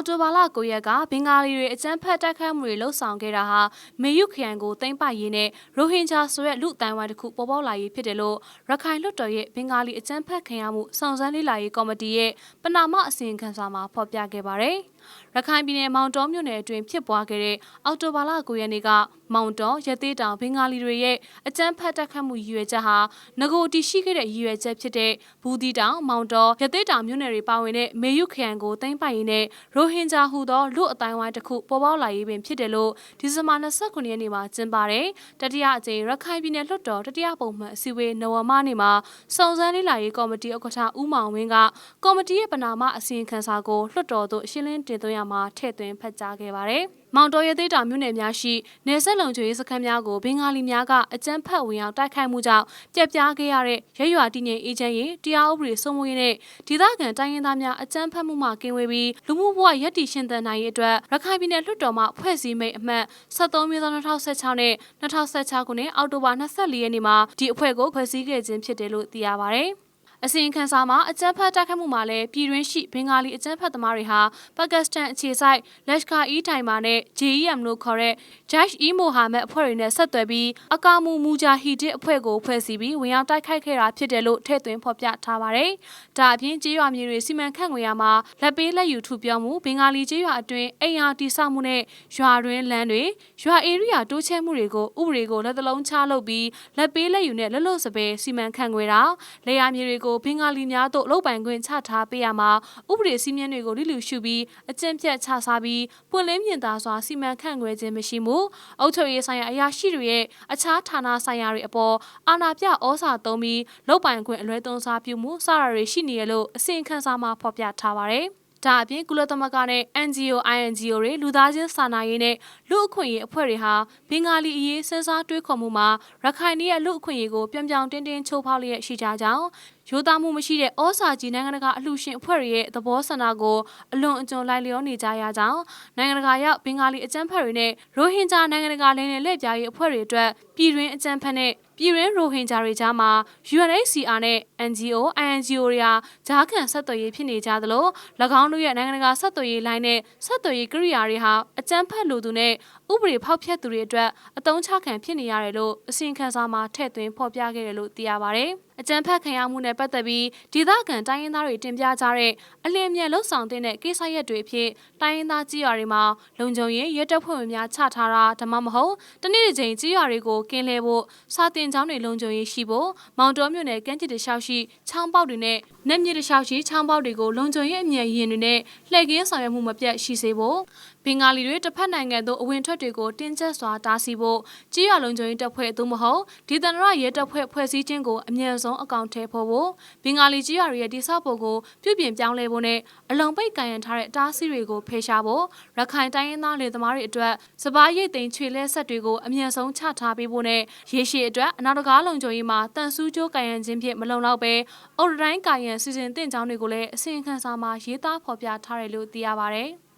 အော်တိုဘာလ9ရက်ကဘင်္ဂါလီတွေအကြမ်းဖက်တိုက်ခိုက်မှုတွေလှုပ်ဆောင်ခဲ့တာဟာမေယုခရိုင်ကိုသိမ်းပိုက်ရေးနဲ့ရိုဟင်ဂျာဆိုတဲ့လူအတိုင်းဝိုင်းတစ်ခုပေါ်ပေါက်လာရေးဖြစ်တယ်လို့ရခိုင်လွှတ်တော်ရဲ့ဘင်္ဂါလီအကြမ်းဖက်ခံရမှုစုံစမ်းလေ့လာရေးကော်မတီရဲ့ပနာမအစီရင်ခံစာမှာဖော်ပြခဲ့ပါတယ်။ ရခိုင်ပြည်နယ်မောင်တော်မြို့နယ်အတွင်းဖြစ်ပွားခဲ့တဲ့အော်တိုဘာလ9ရက်နေ့ကမောင်တော်ရသေးတောင်ဘင်္ဂါလီတွေရဲ့အကြမ်းဖက်တိုက်ခတ်မှုရည်ရွယ်ချက်ဟာငကိုတီရှိခဲ့တဲ့ရည်ရွယ်ချက်ဖြစ်တဲ့ဘူးတီတောင်မောင်တော်ရသေးတောင်မြို့နယ်တွေပါဝင်တဲ့မေယုခရိုင်ကိုသိမ်းပိုက်ရင်းနဲ့ရိုဟင်ဂျာဟူသောလူအတိုင်းဝိုင်းတစ်ခုပေါ်ပေါက်လာရေးပင်ဖြစ်တယ်လို့ဒီဇင်ဘာ29ရက်နေ့မှာကျင်းပတဲ့တတိယအကြိမ်ရခိုင်ပြည်နယ်လွှတ်တော်တတိယပုံမှန်အစည်းအဝေးနိုဝင်ဘာနေ့မှာစုံစမ်းလေ့လာရေးကော်မတီဥက္ကဋ္ဌဦးမောင်ဝင်းကကော်မတီရဲ့ပနာမအစီရင်ခံစာကိုလွှတ်တော်သို့ရှင်းလင်းတင်သွင်းရမှာထည့်သွင်းဖတ်ကြားခဲ့ပါတယ်။မောင်တော်ရသေးတာမြို့နယ်များရှိနေဆက်လုံချွေစခန်းများကိုဘင်္ဂါလီများကအကြမ်းဖက်ဝင်ရောက်တိုက်ခိုက်မှုကြောင့်ပြက်ပြားခဲ့ရတဲ့ရရွာတည်ငြိမ်အေဂျင့်ရေးတရားဥပဒေစိုးမိုးရေးနဲ့ဒေသခံတိုင်းရင်းသားများအကြမ်းဖက်မှုမှကင်းဝေးပြီးလူမှုဘဝရည်တည်ရှင်သန်နိုင်ရေးအတွက်ရခိုင်ပြည်နယ်လွှတ်တော်မှဖွဲ့စည်းမိတ်အမှတ်73မြို့သား2016နဲ့2016ခုနှစ်အောက်တိုဘာ24ရက်နေ့မှာဒီအဖွဲ့ကိုဖွဲ့စည်းခဲ့ခြင်းဖြစ်တယ်လို့သိရပါဗျ။ အစီရင်ခံစာမှာအကြမ်းဖက်တိုက်ခတ်မှုမှာလည်းပြည်တွင်းရှိဘင်္ဂါလီအကြမ်းဖက်သမားတွေဟာပါကစ္စတန်အခြေစိုက်လက်ရှ်ကာအီတိုင်မာနဲ့ JEM လို့ခေါ်တဲ့ Jaish e Mohammed အဖွဲ့တွေနဲ့ဆက်သွယ်ပြီးအကာမူမူဂျာဟီဒစ်အဖွဲ့ကိုဖွဲ့စည်းပြီးဝင်ရောက်တိုက်ခိုက်ခဲ့တာဖြစ်တယ်လို့ထည့်သွင်းဖော်ပြထားပါတယ်။ဒါအပြင်ကြေးရွာမြေတွေစီမံခန့်ခွဲရမှာလက်ပေးလက်ယူထုပြောမှုဘင်္ဂါလီကြေးရွာအတွင်းအိမ်ယာတိဆောက်မှုနဲ့ရွာတွင်းလမ်းတွေရွာဧရိယာတိုးချဲ့မှုတွေကိုဥပဒေကိုလက်သလုံးချလုပ်ပြီးလက်ပေးလက်ယူနဲ့လက်လွတ်စပယ်စီမံခန့်ခွဲတာလေယာမြေတွေကိုဘင်္ဂါလီများတို့လုပ်ပိုင်ခွင့်ချထားပေးရမှာဥပဒေစည်းမျဉ်းတွေကိုလိလူရှုပြီးအကျင့်ပြတ်ချစားပြီးပွင့်လင်းမြင်သာစွာစီမံခန့်ခွဲခြင်းမရှိမှုအုပ်ချုပ်ရေးဆိုင်ရာအရာရှိတွေရဲ့အခြားဌာနဆိုင်ရာတွေအပေါ်အာဏာပြဩဇာသုံးပြီးလုပ်ပိုင်ခွင့်အလွဲသုံးစားပြုမှုစတာတွေရှိနေရလို့အစီရင်ခံစာမှာဖော်ပြထားပါတယ် ဒါအပြင်ကုလသမဂ္ဂနဲ့ NGO INGO တွေလူသားချင်းစာနာရေးနဲ့လူအခွင့်အရေးအဖွဲ့တွေဟာဘင်္ဂါလီအရေးစဉ်းစားတွေးခေါ်မှုမှာရခိုင်ပြည်ရဲ့လူအခွင့်အရေးကိုပြောင်ပြောင်တင်းတင်းချိုးဖောက်လျက်ရှိကြကြောင်းရိုးသားမှုမရှိတဲ့ဩစာကြီးနိုင်ငံတကာအလှူရှင်အဖွဲ့တွေရဲ့သဘောဆန္ဒကိုအလွန်အကျွံလိုက်လျောနေကြရကြောင်းနိုင်ငံတကာရောက်ဘင်္ဂါလီအကြမ်းဖက်တွေနဲ့ရိုဟင်ဂျာနိုင်ငံတကာလင်းနဲ့လက်ပြားရေးအဖွဲ့တွေအတွက်ပြည်တွင်းအကြမ်းဖက်နဲ့ ပြည်ရင်းရိုဟင်ဂျာတွေကြားမှာ UNHCR နဲ့ NGO, INGO တွေဟာဂျားခံဆက်သွယ်ရေးဖြစ်နေကြသလို၎င်းတို့ရဲ့နိုင်ငံတကာဆက်သွယ်ရေးလိုင်းနဲ့ဆက်သွယ်ရေးကိရိယာတွေဟာအကြမ်းဖက်လူသူနဲ့ဥပဒေဖောက်ဖျက်သူတွေအတွက်အတုံးချခံဖြစ်နေရတယ်လို့အစီရင်ခံစာမှာထည့်သွင်းဖော်ပြခဲ့တယ်လို့သိရပါဗျ။ အကြမ်းဖက်ခံရမှုနဲ့ပတ်သက်ပြီးဒေသခံတိုင်းရင်းသားတွေတင်ပြကြတဲ့အလင်းမြတ်လှုပ်ဆောင်တဲ့ကိစ္စရပ်တွေအဖြစ်တိုင်းရင်းသားကြီးရွာတွေမှာလုံခြုံရေးရဲတပ်ဖွဲ့ဝင်များချထားတာဒါမှမဟုတ်တနေ့တစ်ချိန်ကြီးရွာတွေကိုကင်းလဲဖို့စာတင်ကျောင်းတွေလုံခြုံရေးရှိဖို့မောင်တော်မြို့နယ်ကမ်းခြေတလျှောက်ရှိချောင်းပေါက်တွေနဲ့နက်မြစ်တလျှောက်ရှိချောင်းပေါက်တွေကိုလုံခြုံရေးအမြဲရင်တွေနဲ့လှည့်ကင်းဆောင်ရွက်မှုမပြတ်ရှိစေဖို့ဘင်္ဂါလီတွေတစ်ဖက်နိုင်ငံသို့အဝင်ထွက်တွေကိုတင်းကျပ်စွာတားဆီးဖို့ကြီးရွာလုံခြုံရေးတပ်ဖွဲ့သို့မဟုတ်ဒေသန္တရရဲတပ်ဖွဲ့ဖွဲ့စည်းခြင်းကိုအမြဲဆုံးအကောင့်ထဲဖော်ဖို့ဘင်္ဂါလီကြီးရွာတွေရဲ့တိဆောက်ပုံကိုပြုပြင်ပြောင်းလဲဖို့နဲ့အလုံပိတ်ကန်ရန်ထားတဲ့အတားအဆီးတွေကိုဖယ်ရှားဖို့ရခိုင်တိုင်းရင်းသားလေသမားတွေအတွက်စပားရိတ်သိမ်းချွေလဲဆက်တွေကိုအမြဲဆုံးချထားပေးဖို့နဲ့ရေရှည်အတွက်အနောက်တကားလုံခြုံရေးမှာတန်ဆူးကျိုးကန်ရန်ခြင်းဖြင့်မလုံလောက်ပဲအော်တိုင်းကန်ရန်စီစဉ်တင်ကြောင်းတွေကိုလည်းအစီရင်ခံစာမှာရေးသားဖော်ပြထားတယ်လို့သိရပါဗျ။